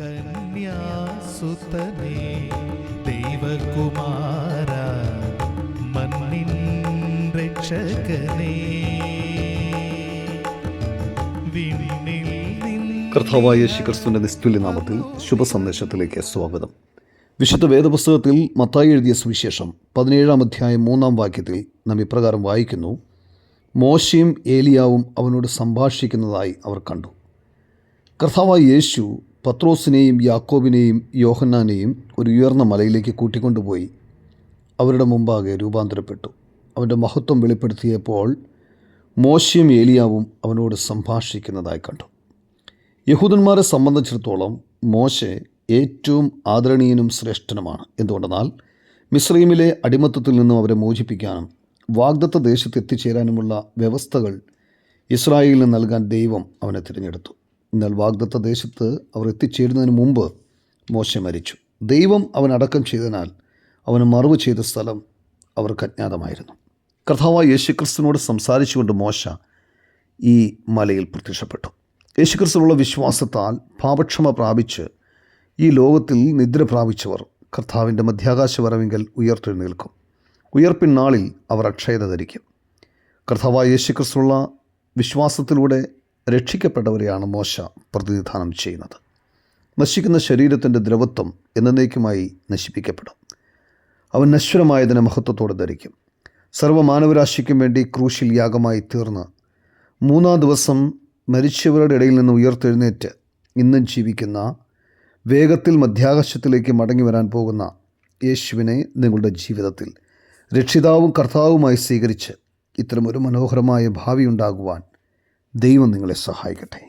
കന്യാസുതനേ ദൈവകുമാര മണ്ണിൻ രക്ഷകനേ. കർത്താവായ യേശു ക്രിസ്തുവിന്റെ നിസ്തുല്യ നാമത്തിൽ ശുഭസന്ദേശത്തിലേക്ക് സ്വാഗതം. വിശുദ്ധ വേദപുസ്തകത്തിൽ മത്തായി എഴുതിയ സുവിശേഷം പതിനേഴാം അധ്യായം മൂന്നാം വാക്യത്തിൽ നാം ഇപ്രകാരം വായിക്കുന്നു മോശയും ഏലിയാവും അവനോട് സംഭാഷിക്കുന്നതായി അവർ കണ്ടു. കർത്താവായ യേശു പത്രോസിനെയും യാക്കോബിനെയും യോഹന്നാനെയും ഒരു ഉയർന്ന മലയിലേക്ക് കൂട്ടിക്കൊണ്ടുപോയി. അവരുടെ മുമ്പാകെ രൂപാന്തരപ്പെട്ടു. അവന്റെ മഹത്വം വെളിപ്പെടുത്തിയപ്പോൾ മോശയും ഏലിയാവും അവനോട് സംഭാഷിക്കുന്നതായി കണ്ടു. യഹൂദന്മാരെ സംബന്ധിച്ചിടത്തോളം മോശ ഏറ്റവും ആദരണീയനും ശ്രേഷ്ഠനുമാണ്. എന്തുകൊണ്ടെന്നാൽ മിസ്രൈമിലെ അടിമത്തത്തിൽ നിന്നും അവരെ മോചിപ്പിക്കാനും വാഗ്ദത്ത ദേശത്ത് എത്തിച്ചേരാനുമുള്ള വ്യവസ്ഥകൾ ഇസ്രായേലിന് നൽകാൻ ദൈവം അവനെ തിരഞ്ഞെടുത്തു. എന്നാൽ വാഗ്ദത്ത ദേശത്ത് അവർ എത്തിച്ചേരുന്നതിന് മുമ്പ് മോശ മരിച്ചു. ദൈവം അവൻ അടക്കം ചെയ്തതിനാൽ അവന് മറവ് ചെയ്ത സ്ഥലം അവർക്ക് അജ്ഞാതമായിരുന്നു. കർത്താവായ യേശുക്രിസ്തുവിനോട് സംസാരിച്ചുകൊണ്ട് മോശ ഈ മലയിൽ പ്രത്യക്ഷപ്പെട്ടു. യേശുക്രിസ്തുവിനുള്ള വിശ്വാസത്താൽ പാപക്ഷമ പ്രാപിച്ച് ഈ ലോകത്തിൽ നിദ്ര പ്രാപിച്ചവർ കർത്താവിന്റെ മധ്യാകാശ മധ്യാകാശവരവിങ്കൽ ഉയർത്തെഴുന്നേൽക്കും. ഉയർപ്പിൻ നാളിൽ അവർ അക്ഷയത ധരിക്കും. കർത്താവായ യേശുക്രിസ്തുള്ള വിശ്വാസത്തിലൂടെ രക്ഷിക്കപ്പെട്ടവരെയാണ് മോശ പ്രതിനിധാനം ചെയ്യുന്നത്. നശിക്കുന്ന ശരീരത്തിന്റെ ദ്രവത്വം എന്നേക്കുമായി നശിപ്പിക്കപ്പെടും. അവൻ നശ്വരമായതിനെ മഹത്വത്തോടെ ധരിക്കും. സർവമാനവരാശിക്കും വേണ്ടി ക്രൂശിൽ യാഗമായി തീർന്ന് മൂന്നാം ദിവസം മരിച്ചവരുടെ ഇടയിൽ നിന്ന് ഉയർത്തെഴുന്നേറ്റ് ഇന്നും ജീവിക്കുന്ന വേഗത്തിൽ മധ്യാകാശത്തിലേക്ക് മടങ്ങി വരാൻ പോകുന്ന യേശുവിനെ നിങ്ങളുടെ ജീവിതത്തിൽ രക്ഷിതാവും കർത്താവുമായി സ്വീകരിച്ച് ഇത്തരമൊരു മനോഹരമായ ഭാവി ഉണ്ടാകുവാൻ ദൈവം നിങ്ങളെ സഹായിക്കട്ടെ.